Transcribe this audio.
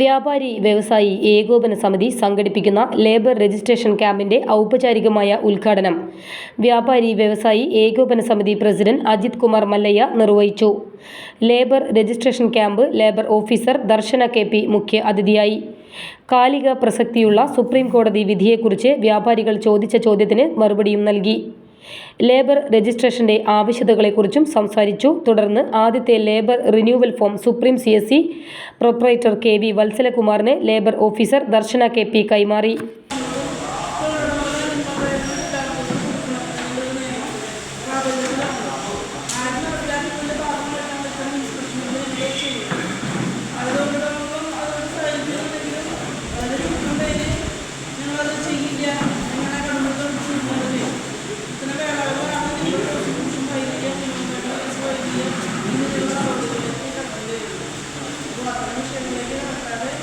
വ്യാപാരി വ്യവസായി ഏകോപന സമിതി സംഘടിപ്പിക്കുന്ന ലേബർ രജിസ്ട്രേഷൻ ക്യാമ്പിന്റെ ഔപചാരികമായ ഉദ്ഘാടനം വ്യാപാരി വ്യവസായി ഏകോപന സമിതി പ്രസിഡന്റ് അജിത് കുമാർ മല്ലയ്യ നിർവഹിച്ചു. Labour registration camp labour officer Darshana K P മുഖ്യ അതിഥിയായി. കാലിക പ്രസക്തിയുള്ള സുപ്രീം കോടതി വിധിയെക്കുറിച്ച് വ്യാപാരികൾ ചോദിച്ച ചോദ്യത്തിന് മറുപടിയും നൽകി. ലേബർ രജിസ്ട്രേഷന്റെ ആവശ്യകതകളെക്കുറിച്ചും സംസാരിച്ചു. തുടർന്ന് ആദ്യത്തെ labour renewal form Supreme C S C proprietor K V വത്സലകുമാറിന് labour officer Darshana K P കൈമാറി. Gracias.